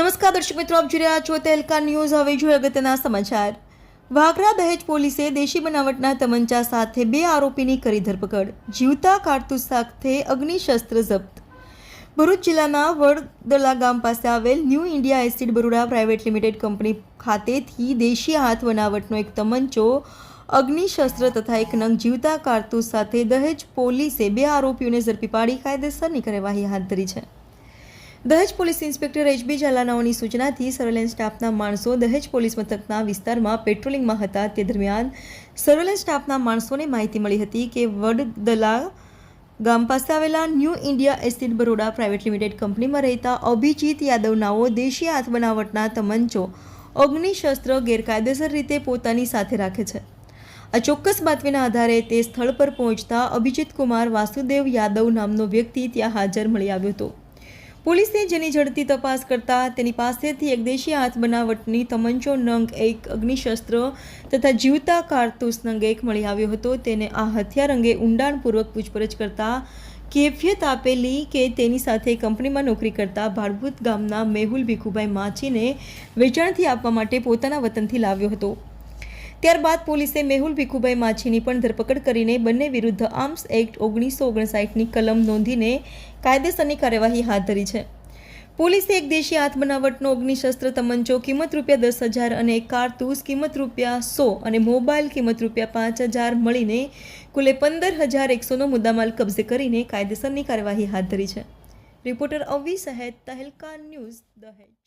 દર્શક મિત્રો, આપ જોઈ રહ્યા છો તેલકા ન્યૂઝ. હવે જોઈએ અગત્યના સમાચાર. વાગરા દહેજ પોલીસે દેશી બનાવટના તમંચા સાથે બે આરોપીની કરી ધરપકડ. જીવતા કારતૂસ સાથે અગ્નિશસ્ત્ર જપ્ત. ભરૂચ જિલ્લાના વડદલા ગામ પાસે આવેલ new India acid Baroda private limited company ખાતેથી દેશી હાથ બનાવટનો એક તમંચો, અગ્નિશસ્ત્ર તથા એક નંગ જીવતા કારતૂસ સાથે દહેજ પોલીસે બે આરોપીઓને ઝડપી પાડી કાયદેસરની કાર્યવાહી હાથ ધરી છે. Dahej police inspector H B ઝાલાનાઓની સૂચનાથી સર્વેલન્સ સ્ટાફના માણસો દહેજ પોલીસ મથકના વિસ્તારમાં પેટ્રોલિંગમાં હતા. તે દરમિયાન સર્વેલન્સ સ્ટાફના માણસોને માહિતી મળી હતી કે વડદલા ગામ પાસે આવેલા new India estate Baroda private limited કંપનીમાં રહેતા અભિજીત યાદવ નાઓ દેશી હાથ બનાવટના તમંચો અગ્નિશસ્ત્ર ગેરકાયદેસર રીતે પોતાની સાથે રાખે છે. આ ચોક્કસ બાતમીના આધારે તે સ્થળ પર પહોંચતા અભિજીત કુમાર વાસુદેવ યાદવ નામનો વ્યક્તિ ત્યાં હાજર મળી આવ્યો હતો. પોલીસે જેની ઝડપી તપાસ કરતા તેની પાસેથી એક દેશી હાથ બનાવટની તમંચો નંગ એક અગ્નિશસ્ત્ર તથા જીવતા કારતૂસ નંગ એક મળી આવ્યો હતો. તેને આ હથિયાર અંગે ઊંડાણપૂર્વક પૂછપરછ કરતા કેફિયત આપેલી કે તેની સાથે કંપનીમાં નોકરી કરતા ભાડભૂત ગામના મેહુલ ભીખુભાઈ માછીને વેચાણથી આપવા માટે પોતાના વતનથી લાવ્યો હતો. ત્યારબાદ પોલીસે મેહુલ ભીખુભાઈ માછીની પણ ધરપકડ કરીને બંને વિરુદ્ધ આર્મ્સ એક્ટ ઓગણીસો ઓગણસાઠની કલમ નોંધીને કાયદેસરની કાર્યવાહી હાથ ધરી છે. પોલીસે એક દેશી હાથ બનાવટનો અગ્નિશસ્ત્ર, તમંચો, કિંમત રૂપિયા દસ હજાર અને કારતૂસ, કિંમત રૂપિયા સો અને મોબાઈલ કિંમત રૂપિયા પાંચ હજાર મળીને કુલે પંદર હજાર એકસોનો મુદ્દામાલ કબજે કરીને કાયદેસરની કાર્યવાહી હાથ ધરી છે. રિપોર્ટર અવી સહેદ તહેલકા ન્યૂઝ દહેજ